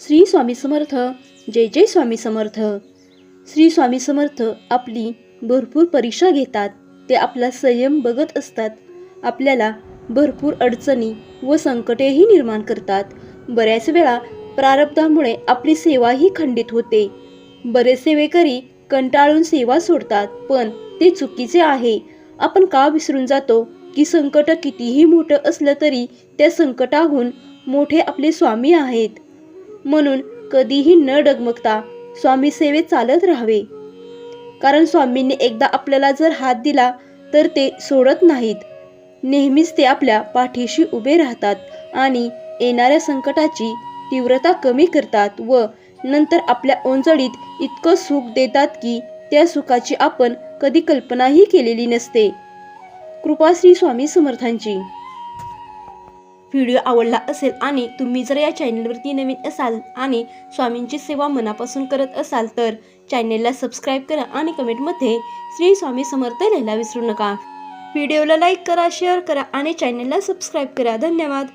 श्री स्वामी समर्थ जय जय स्वामी समर्थ. श्री स्वामी समर्थ आपली भरपूर परीक्षा घेतात ते आपला संयम बघत असतात आपल्याला भरपूर अडचणी व संकटेही निर्माण करतात. बऱ्याच वेळा प्रारब्धामुळे आपली सेवाही खंडित होते. बरेच सेवेकरी कंटाळून सेवा सोडतात पण ते चुकीचे आहे. आपण का विसरून जातो की संकट कितीही मोठं असलं तरी त्या संकटाहून मोठे आपले स्वामी आहेत. म्हणून कधीही न डगमगता स्वामी सेवेत चालत राहावे. कारण स्वामींनी एकदा आपल्याला जर हात दिला तर ते सोडत नाहीत. नेहमीच ते आपल्या पाठीशी उभे राहतात आणि येणाऱ्या संकटाची तीव्रता कमी करतात व नंतर आपल्या ओंजळीत इतकं सुख देतात की त्या सुखाची आपण कधी कल्पनाही केलेली नसते. कृपाश्री स्वामी समर्थांची. व्हिडिओ आवडला असेल आणि तुम्ही जर या चॅनलवरती नवीन असाल आणि स्वामींची सेवा मनापासून करत असाल तर चॅनेलला सबस्क्राईब करा आणि कमेंटमध्ये श्री स्वामी समर्थ लिहायला विसरू नका. व्हिडिओला लाईक करा शेअर करा आणि चॅनेलला सबस्क्राईब करा. धन्यवाद.